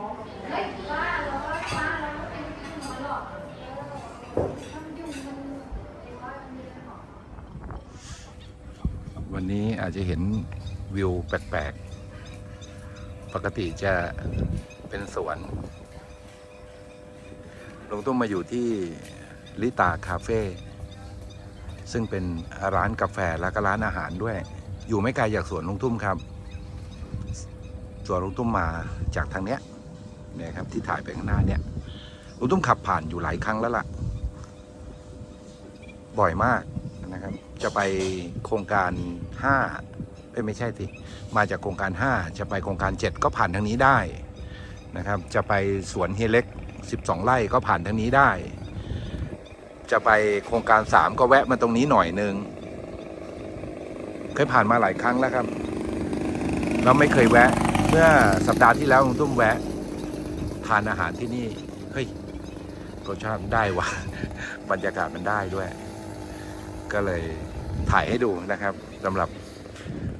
วันนี้อาจจะเห็นวิวแปลกๆ ปกติจะเป็นสวนลุงตุ้มมาอยู่ที่ลิตาคาเฟ่ ซึ่งเป็นร้านกาแฟและก็ร้านอาหารด้วย อยู่ไม่ไกลจากสวนลุงตุ้มครับ สวนลุงตุ้มมาจากทางเนี้ย เนี่ยครับที่ถ่ายไปข้างหน้าเนี่ยลุงตุ้มขับผ่านอยู่หลายครั้งแล้วล่ะ บ่อยมากนะครับ จะไปโครงการ5เอ้ยไม่ใช่สิมาจากโครงการ 5 จะไปโครงการ 7 ก็ผ่านทางนี้ได้นะครับ จะไปสวนเฮเล็ก 12 ไร่ก็ผ่านทางนี้ได้ จะไปโครงการ 3 ก็แวะมาตรงนี้หน่อยนึงเคยผ่านมาหลายครั้งแล้วครับ เราไม่เคยแวะ เมื่อสัปดาห์ที่แล้วลุงตุ้มแวะ ทานอาหารที่นี่ เฮ้ยรสชาติได้ว่ะบรรยากาศมันได้ด้วย ก็เลยถ่ายให้ดูนะครับสำหรับ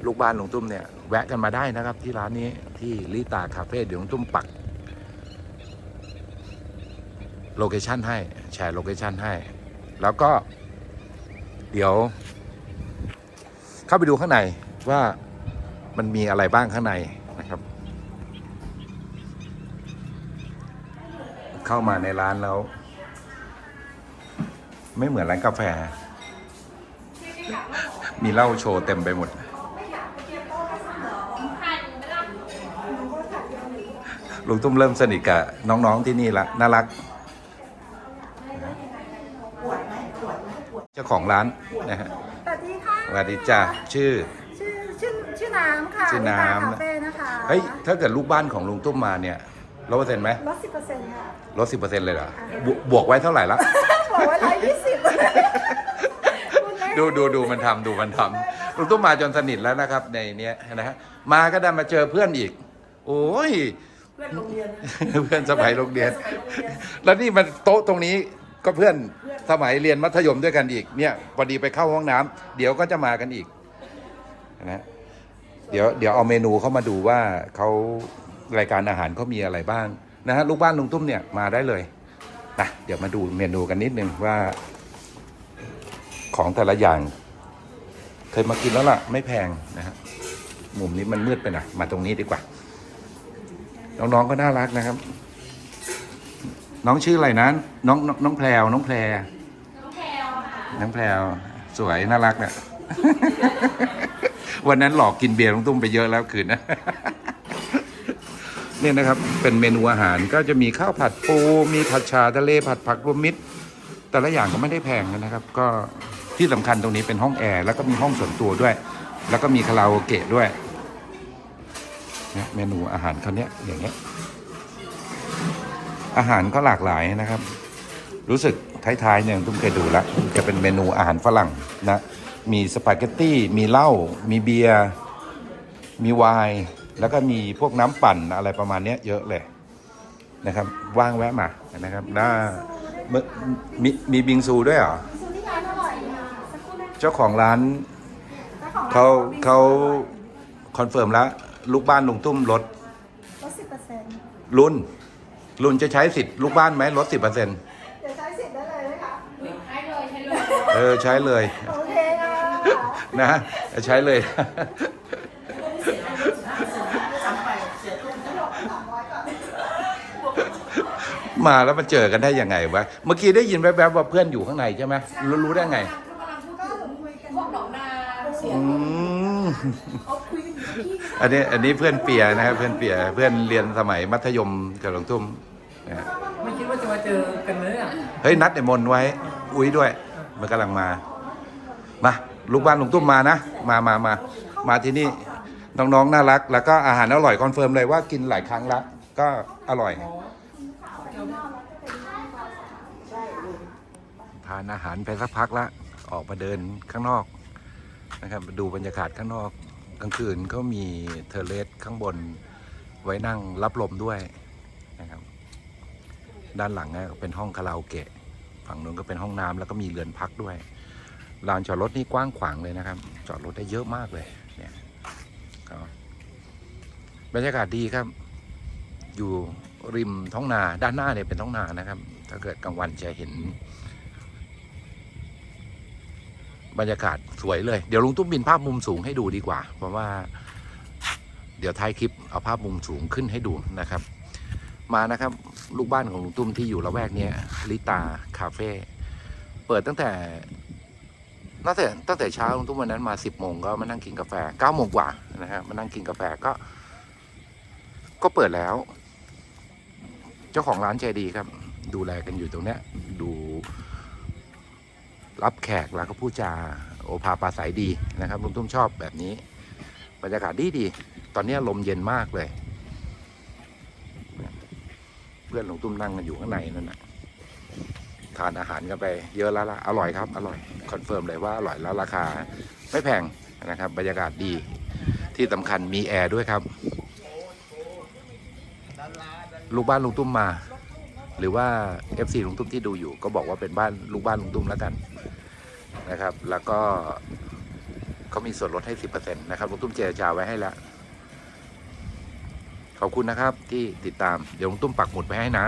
ลูกบ้านหลุงตุ้มเนี่ย แวะกันมาได้นะครับ ที่ร้านนี้ที่ลิตาคาเฟ่เดี๋ยวหลุงตุ้มปักโลเคชันให้แชร์โลเคชันให้ แล้วก็ เดี๋ยว เข้าไปดูข้างในว่ามันมีอะไรบ้างข้างในนะครับ เข้ามาในร้านแล้ว ไม่เหมือนร้านกาแฟ มีเหล้าโชว์เต็มไปหมด ลุงตุ้มเริ่มสนิทกับน้องๆที่นี่ละน่ารัก เจ้าของร้านนะฮะสวัสดีค่ะสวัสดีจ้าชื่อ ชื่อชื่อชื่อน้ำค่ะชื่อน้ำลิตาคาเฟ่นะคะ เฮ้ย ถ้าเกิดลูกบ้านของลุงตุ้มมาเนี่ย ลดเปอร์เซ็นต์ไหมลดสิบเปอร์เซ็นต์ค่ะ ลดสิบเปอร์เซ็นต์เลยเหรอบวบวกไว้เท่าไหร่ละ บอกว่าร้อยยี่สิบดูดูดูมันทำดูมันทำลุงตุ้มมาจนสนิทแล้วนะครับ ในเนี้ยนะฮะมาก็ได้มาเจอเพื่อนอีก โอ้ย เพื่อนโรงเรียนเพื่อนสมัยโรงเรียน แล้วนี่มันโต๊ะตรงนี้ก็เพื่อนสมัยเรียนมัธยมด้วยกันอีกเนี่ยพอดีไปเข้าห้องน้ำเดี๋ยวก็จะมากันอีกนะเดี๋ยวเดี๋ยวเอาเมนูเข้ามาดูว่าเขา รายการอาหารเขามีอะไรบ้างนะฮะลูกบ้านลุงตุ้มเนี่ยมาได้เลยนะเดี๋ยวมาดูเมนูกันนิดนึงว่า ของแต่ละอย่างเคยมากินแล้วล่ะ ไม่แพงนะฮะมุมนี้มันมืดไปหน่อยมาตรงนี้ดีกว่า น้องๆก็น่ารักนะครับ น้องชื่ออะไรนะน้องน้องน้องแพรวน้องแพรน้องแพรวน้องแพรวสวยน่ารักเนี่ยวันนั้นหลอกกินเบียร์ลุงตุ้มไปเยอะแล้วคืนนะ เนี่ยนะครับเป็นเมนูอาหารก็จะมีข้าวผัดปู มีผัดชาทะเลผัดผักรวมมิตร แต่ละอย่างก็ไม่ได้แพงนะครับ ก็ที่สำคัญตรงนี้เป็นห้องแอร์แล้วก็มีห้องส่วนตัวด้วย แล้วก็มีคาราโอเกะด้วยเนี่ยเมนูอาหารเขาเนี้ยอย่างเงี้ยอาหารก็หลากหลายนะครับ รู้สึกท้ายๆเนี่ยตุ้มเคยดูแล้วจะเป็นเมนูอาหารฝรั่งนะมีสปาเกตตี้มีเหล้ามีเบียร์มีไวน์ แล้วก็มีพวกน้ำปั่นอะไรประมาณเนี้ยเยอะเลยนะครับ ว่างแวะมานะครับน่าเมื่อมีมีบิงซูด้วยเหรอซูที่ร้านอร่อยค่ะสักครู่นะเจ้าของร้านจ้ของร้นเขาบอกมีเขาคอนเฟิร์มแล้ว ลูกบ้านลุงตุ้มลดลดสิบเปอร์เซ็นต์รุ่น รุ่นจะใช้สิทธิ์ลูกบ้านไหมลดสิบเปอร์เซ็นต์เดี๋ยวใช้สิทธิ์ได้เลยไหมคะเออใช้เลยโอเคค่ะนะใช้เลย มาแล้วมาเจอกันได้ยังไงวะ เมื่อกี้ได้ยินแวบๆว่าเพื่อนอยู่ข้างในใช่ไหมรู้รู้ได้ไงพวกหนองนาอืมอันนี้อันนี้เพื่อนเปียนะครับเพื่อนเปียเพื่อนเรียนสมัยมัธยมกับหลวงทุ่มนะฮะไม่คิดว่าจะมาเจอกันเลยอะเฮ้ยนัดไอ้มนไว้ อุ้ยด้วย มันกำลังมา มาลูกบ้านลุงตุ้มมานะ มามามามาที่นี่ น้องๆน่ารัก แล้วก็อาหารอร่อยคอนเฟิร์มเลยว่ากินหลายครั้งละก็อร่อย ทานอาหารไปสักพักละ ออกมาเดินข้างนอกนะครับดูบรรยากาศข้างนอกกลางคืนเขามีเทเลสข้างบนไว้นั่งรับลมด้วยนะครับ ด้านหลังเป็นห้องคาราโอเกะ ฝั่งนู้นก็เป็นห้องน้ำแล้วก็มีเรือนพักด้วยลานจอดรถนี่กว้างขวางเลยนะครับ จอดรถได้เยอะมากเลยเนี่ยบรรยากาศดีครับ อยู่ ริมท้องนาด้านหน้าเนี่ยเป็นท้องนานะครับ ถ้าเกิดกลางวันจะเห็น บรรยากาศสวยเลย เดี๋ยวลุงตุ้มบินภาพมุมสูงให้ดูดีกว่า เพราะว่า เดี๋ยวท้ายคลิปเอาภาพมุมสูงขึ้นให้ดูนะครับ มานะครับ ลูกบ้านของลุงตุ้มที่อยู่ละแวกนี้ลิตาคาเฟ่เปิดตั้งแต่ตั้งแต่ตั้งแต่เช้าลุงตุ้มวันนั้นมาสิบโมงก็มานั่งกินกาแฟเก้าโมงกว่านะฮะมานั่งกินกาแฟก็ ก็เปิดแล้ว เจ้าของร้านใจดีครับ ดูแลกันอยู่ตรงเนี้ยดูรับแขกแล้วก็พูดจาโอภาปาศัยดีนะครับลุงตุ้มชอบแบบนี้ บรรยากาศดีดี ตอนนี้ลมเย็นมากเลย เพื่อนลุงตุ้มนั่งกันอยู่ข้างในนั่นนะทานอาหารกันไปเยอะแล้วละอร่อยครับอร่อยคอนเฟิร์มเลยว่าอร่อยแล้วราคาไม่แพงนะครับ บรรยากาศดีที่สำคัญมีแอร์ด้วยครับ ลูกบ้านลุงตุ้มมา หรือว่า FC ลุงตุ้มที่ดูอยู่ ก็บอกว่าเป็นบ้านลูกบ้านลุงตุ้มแล้วกันนะครับ แล้วก็เขามีส่วนลดให้ 10%นะครับลุงตุ้มเจรจาไว้ให้แล้วขอบคุณนะครับที่ติดตามเดี๋ยวลุงตุ้มปักหมุดไปให้นะ